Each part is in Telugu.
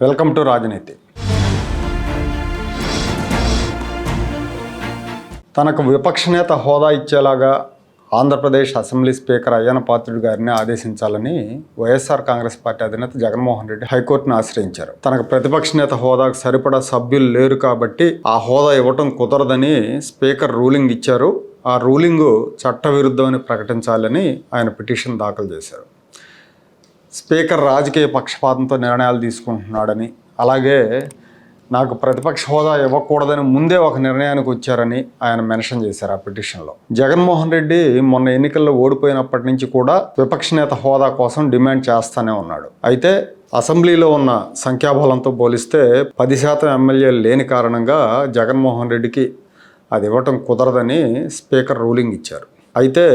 వెల్కమ్ టు రాజనీతి. తనకు విపక్ష నేత హోదా ఇచ్చేలాగా ఆంధ్రప్రదేశ్ అసెంబ్లీ స్పీకర్ అయ్యన పాత్రుడు గారిని ఆదేశించాలని వైఎస్ఆర్ కాంగ్రెస్ పార్టీ అధినేత జగన్మోహన్ రెడ్డి హైకోర్టును ఆశ్రయించారు. తనకు ప్రతిపక్ష నేత హోదాకు సరిపడా సభ్యులు లేరు కాబట్టి ఆ హోదా ఇవ్వటం కుదరదని స్పీకర్ రూలింగ్ ఇచ్చారు. ఆ రూలింగు చట్టవిరుద్ధమని ప్రకటించాలని ఆయన పిటిషన్ దాఖలు చేశారు. స్పీకర్ రాజకీయ పక్షపాతంతో నిర్ణయాలు తీసుకుంటున్నాడని. అలాగే నాకు ప్రతిపక్ష హోదా ఇవ్వకూడదని ముందే ఒక నిర్ణయానికి వచ్చారని ఆయన మెన్షన్ చేశారు ఆ పిటిషన్లో. జగన్మోహన్ రెడ్డి మొన్న ఎన్నికల్లో ఓడిపోయినప్పటి నుంచి కూడా విపక్ష నేత హోదా కోసం డిమాండ్ చేస్తానే ఉన్నాడు. అయితే అసెంబ్లీలో ఉన్న సంఖ్యాబలంతో పోలిస్తే పది శాతం ఎమ్మెల్యేలు లేని కారణంగా జగన్మోహన్ రెడ్డికి అది ఇవ్వటం కుదరదని స్పీకర్ రూలింగ్ ఇచ్చారు. అయితే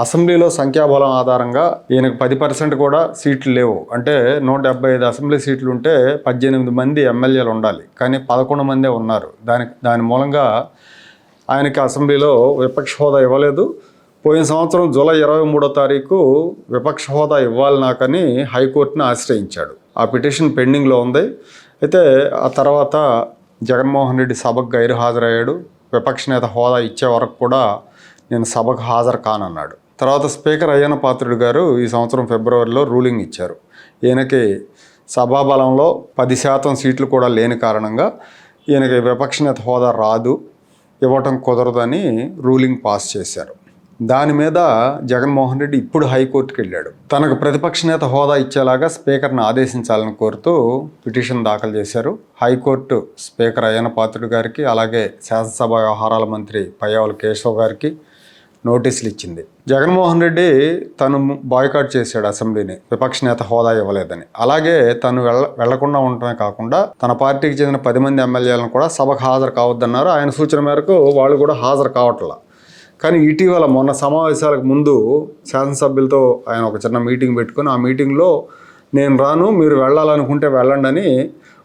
అసెంబ్లీలో సంఖ్యాబలం ఆధారంగా ఈయనకు పది పర్సెంట్ కూడా సీట్లు లేవు. అంటే నూట డెబ్బై ఐదు అసెంబ్లీ సీట్లు ఉంటే పద్దెనిమిది మంది ఎమ్మెల్యేలు ఉండాలి. కానీ పదకొండు మందే ఉన్నారు. దాని దాని మూలంగా ఆయనకి అసెంబ్లీలో విపక్ష హోదా ఇవ్వలేదు. పోయిన సంవత్సరం జూలై ఇరవై మూడో తారీఖు విపక్ష హోదా ఇవ్వాలి నాకని హైకోర్టును ఆశ్రయించాడు. ఆ పిటిషన్ పెండింగ్లో ఉంది. అయితే ఆ తర్వాత జగన్మోహన్ రెడ్డి సభకు గైరు హాజరయ్యాడు విపక్ష నేత హోదా ఇచ్చే వరకు కూడా నేను సభకు హాజరు కానన్నాడు. తర్వాత స్పీకర్ అయ్యన పాత్రుడు గారు ఈ సంవత్సరం ఫిబ్రవరిలో రూలింగ్ ఇచ్చారు. ఈయనకి సభాబలంలో పది శాతం సీట్లు కూడా లేని కారణంగా ఈయనకి విపక్ష నేత హోదా రాదు ఇవ్వటం కుదరదని రూలింగ్ పాస్ చేశారు. దాని మీద జగన్మోహన్ రెడ్డి ఇప్పుడు హైకోర్టుకి వెళ్ళాడు. తనకు ప్రతిపక్ష నేత హోదా ఇచ్చేలాగా స్పీకర్ను ఆదేశించాలని కోరుతూ పిటిషన్ దాఖలు చేశారు. హైకోర్టు స్పీకర్ అయ్యన పాత్రుడు గారికి అలాగే శాసనసభ వ్యవహారాల మంత్రి పయ్యావుల కేశవ్ గారికి నోటీసులు ఇచ్చింది జగన్మోహన్ రెడ్డి తను బాయ్కాట్ చేశాడు అసెంబ్లీని విపక్ష నేత హోదా ఇవ్వలేదని. అలాగే తను వెళ్ళ వెళ్ళకుండా ఉండటమే కాకుండా తన పార్టీకి చెందిన పది మంది ఎమ్మెల్యేలను కూడా సభకు హాజరు కావద్దన్నారు. ఆయన సూచన మేరకు వాళ్ళు కూడా హాజరు కావట్లా. కానీ ఇటీవల మొన్న సమావేశాలకు ముందు శాసనసభ్యులతో ఆయన ఒక చిన్న మీటింగ్ పెట్టుకుని ఆ మీటింగ్లో నేను రాను మీరు వెళ్ళాలనుకుంటే వెళ్ళండి అని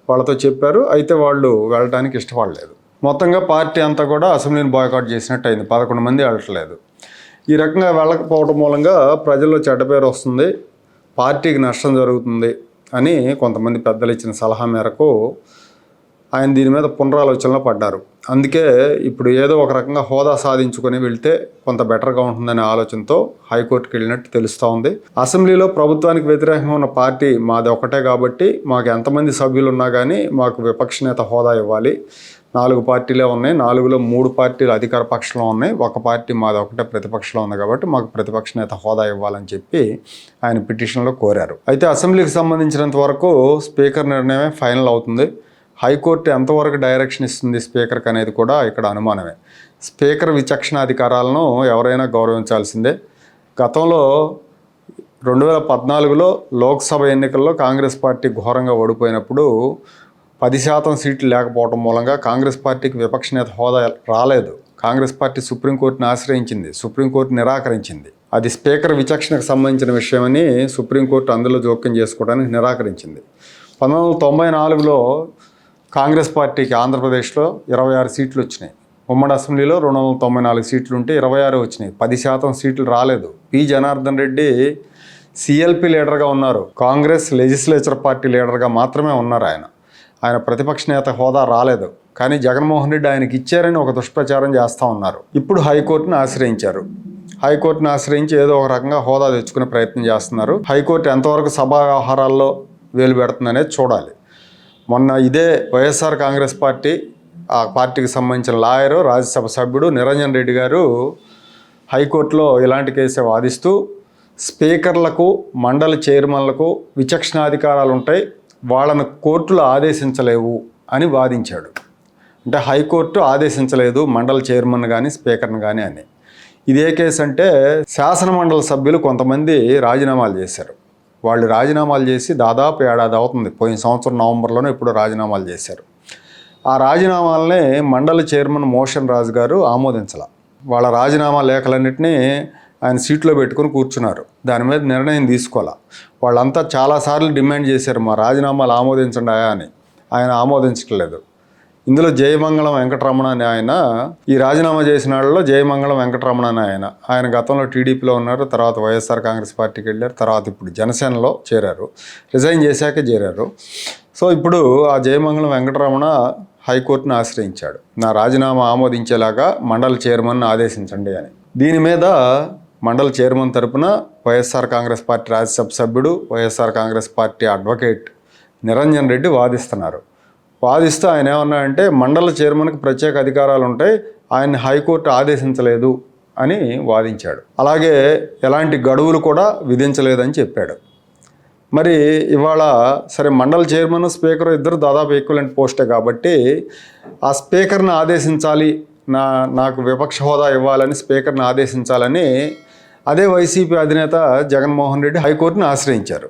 వాళ్ళతో చెప్పారు. అయితే వాళ్ళు వెళ్ళడానికి ఇష్టపడలేదు. మొత్తంగా పార్టీ అంతా కూడా అసెంబ్లీని బాయ్కాట్ చేసినట్టు అయింది. పదకొండు మంది వెళ్ళట్లేదు. ఈ రకంగా వెళ్ళకపోవడం మూలంగా ప్రజల్లో చెడ్డ పేరు వస్తుంది. పార్టీకి నష్టం జరుగుతుంది అని కొంతమంది పెద్దలు ఇచ్చిన సలహా మేరకు ఆయన దీని మీద పునరాలోచనలో పడ్డారు. అందుకే ఇప్పుడు ఏదో ఒక రకంగా హోదా సాధించుకొని వెళ్తే కొంత బెటర్గా ఉంటుందనే ఆలోచనతో హైకోర్టుకి వెళ్ళినట్టు తెలుస్తూ ఉంది. అసెంబ్లీలో ప్రభుత్వానికి వ్యతిరేకంగా ఉన్న పార్టీ మాది ఒకటే కాబట్టి మాకు ఎంతమంది సభ్యులు ఉన్నా కానీ మాకు విపక్ష నేత హోదా ఇవ్వాలి. నాలుగు పార్టీలే ఉన్నాయి. నాలుగులో మూడు పార్టీలు అధికార పక్షంలో ఉన్నాయి. ఒక పార్టీ మాది ఒకటే ప్రతిపక్షంలో ఉంది కాబట్టి మాకు ప్రతిపక్ష నేత హోదా ఇవ్వాలని చెప్పి ఆయన పిటిషన్లో కోరారు. అయితే అసెంబ్లీకి సంబంధించినంత వరకు స్పీకర్ నిర్ణయమే ఫైనల్ అవుతుంది. హైకోర్టు ఎంతవరకు డైరెక్షన్ ఇస్తుంది స్పీకర్కి అనేది కూడా ఇక్కడ అనుమానమే. స్పీకర్ విచక్షణాధికారాలను ఎవరైనా గౌరవించాల్సిందే. గతంలో రెండు వేల పద్నాలుగులో లోక్సభ ఎన్నికల్లో కాంగ్రెస్ పార్టీ ఘోరంగా ఓడిపోయినప్పుడు పది శాతం సీట్లు లేకపోవడం మూలంగా కాంగ్రెస్ పార్టీకి విపక్ష నేత హోదా రాలేదు. కాంగ్రెస్ పార్టీ సుప్రీంకోర్టును ఆశ్రయించింది. సుప్రీంకోర్టు నిరాకరించింది. అది స్పీకర్ విచక్షణకు సంబంధించిన విషయమని సుప్రీంకోర్టు అందులో జోక్యం చేసుకోవడానికి నిరాకరించింది. పంతొమ్మిది వందల తొంభై నాలుగులో కాంగ్రెస్ పార్టీకి ఆంధ్రప్రదేశ్లో ఇరవై ఆరు సీట్లు వచ్చినాయి. ఉమ్మడి అసెంబ్లీలో రెండు వందల తొంభై నాలుగు సీట్లు ఉంటే ఇరవై ఆరు వచ్చినాయి. పది శాతం సీట్లు రాలేదు. పి. జనార్దన్ రెడ్డి సిఎల్పి లీడర్గా ఉన్నారు. కాంగ్రెస్ లెజిస్లేచర్ పార్టీ లీడర్గా మాత్రమే ఉన్నారు ఆయన. ఆయన ప్రతిపక్ష నేత హోదా రాలేదు. కానీ జగన్మోహన్ రెడ్డి ఆయనకి ఇచ్చారని ఒక దుష్ప్రచారం చేస్తూ ఉన్నారు. ఇప్పుడు హైకోర్టును ఆశ్రయించారు. హైకోర్టును ఆశ్రయించి ఏదో ఒక రకంగా హోదా తెచ్చుకునే ప్రయత్నం చేస్తున్నారు. హైకోర్టు ఎంతవరకు సభా వ్యవహారాల్లో వేలు పెడుతుందనేది చూడాలి. మొన్న ఇదే వైఎస్ఆర్ కాంగ్రెస్ పార్టీ ఆ పార్టీకి సంబంధించిన లాయరు రాజ్యసభ సభ్యుడు నిరంజన్ రెడ్డి గారు హైకోర్టులో ఇలాంటి కేసే వాదిస్తూ స్పీకర్లకు మండలి చైర్మన్లకు విచక్షణాధికారాలు ఉంటాయి వాళ్ళను కోర్టులు ఆదేశించలేవు అని వాదించాడు. అంటే హైకోర్టు ఆదేశించలేదు మండల చైర్మన్ కానీ స్పీకర్ని కానీ అని. ఇదే కేసు అంటే శాసనమండలి సభ్యులు కొంతమంది రాజీనామాలు చేశారు. వాళ్ళు రాజీనామాలు చేసి దాదాపు ఏడాది అవుతుంది. పోయిన సంవత్సరం నవంబర్లోనే ఇప్పుడు రాజీనామాలు చేశారు. ఆ రాజీనామాలనే మండలి చైర్మన్ మోషన్ రాజు గారు ఆమోదించాల. వాళ్ళ రాజీనామా లేఖలన్నింటినీ ఆయన సీట్లో పెట్టుకుని కూర్చున్నారు. దాని మీద నిర్ణయం తీసుకోవాలా? వాళ్ళంతా చాలాసార్లు డిమాండ్ చేశారు మా రాజీనామాలు ఆమోదించండి ఆయా అని. ఆయన ఆమోదించట్లేదు. ఇందులో జయమంగళం వెంకటరమణ అని ఆయన ఈ రాజీనామా చేసిన వాళ్ళలో జయమంగళం వెంకటరమణ అని ఆయన. ఆయన గతంలో టీడీపీలో ఉన్నారు తర్వాత వైఎస్ఆర్ కాంగ్రెస్ పార్టీకి వెళ్ళారు తర్వాత ఇప్పుడు జనసేనలో చేరారు రిజైన్ చేశాకే చేరారు. సో ఇప్పుడు ఆ జయమంగళం వెంకటరమణ హైకోర్టును ఆశ్రయించాడు. నా రాజీనామా ఆమోదించేలాగా మండలి చైర్మన్ ఆదేశించండి అని. దీని మీద మండల చైర్మన్ తరపున వైఎస్ఆర్ కాంగ్రెస్ పార్టీ రాజ్యసభ సభ్యుడు YSR Congress party advocate Niranjan Reddy వాదిస్తున్నారు. వాదిస్తూ ఆయన ఏమన్నాయంటే మండల చైర్మన్కి ప్రత్యేక అధికారాలు ఉంటాయి ఆయన్ని హైకోర్టు ఆదేశించలేదు అని వాదించాడు. అలాగే ఎలాంటి గడువులు కూడా విధించలేదని చెప్పాడు. మరి ఇవాళ సరే మండల చైర్మన్ స్పీకర్ ఇద్దరు దాదాపు ఈక్వలెంట్ పోస్టే కాబట్టి ఆ స్పీకర్ని ఆదేశించాలి నా నాకు విపక్ష హోదా ఇవ్వాలని స్పీకర్ని ఆదేశించాలని అదే వైసీపీ అధినేత జగన్మోహన్ రెడ్డి హైకోర్టును ఆశ్రయించారు.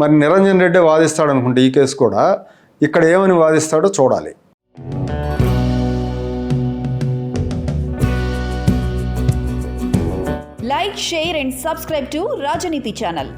మరి నిరంజన్ రెడ్డి వాదిస్తాడు అనుకుంటే ఈ కేసు కూడా ఇక్కడ ఏమని వాదిస్తాడో చూడాలి. Like share and subscribe to Rajaniti channel